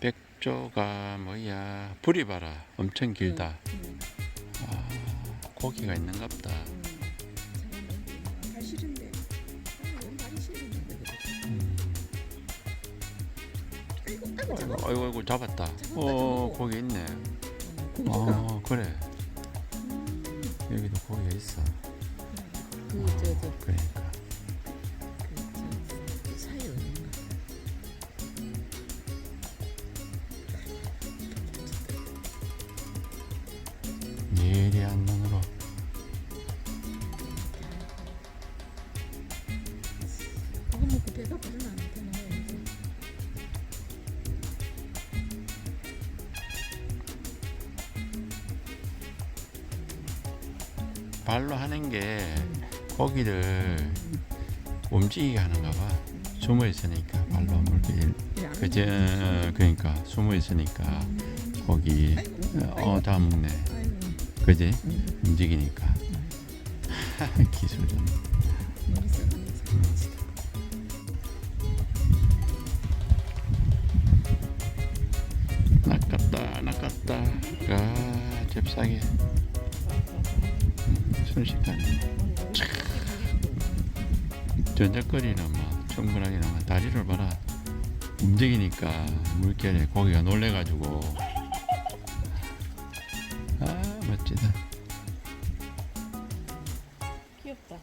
백조가 뭐야 불이 봐라 엄청 길다 응, 아, 고기가 있는갑다 응. 발 싫은데. 아, 왼 발이 싫은데. 음. 아이고, 아이고, 아이고 잡아. 아이고, 아이고 잡았다 잡았다, 어. 고기 있네 고기가. 어 그래 음, 여기도 고기가 있어 그, 저, 저, 그러니까 먹고 배가 부르면 안 이제. 발로 하는 게 고기를 움직이게 하는가 봐. 숨어 있으니까 발로 물기. 야, 그저 그러니까 숨어 있으니까 고기 어다 먹네. 그지? 음, 움직이니까. 기술 좀 낚았다 낚았다. 야 잽싸게. 순식간에. 전작거리는 막 충분하게 다리를 봐라. 움직이니까 물결에 고기가 놀래가지고. 아 멋지다. 귀엽다.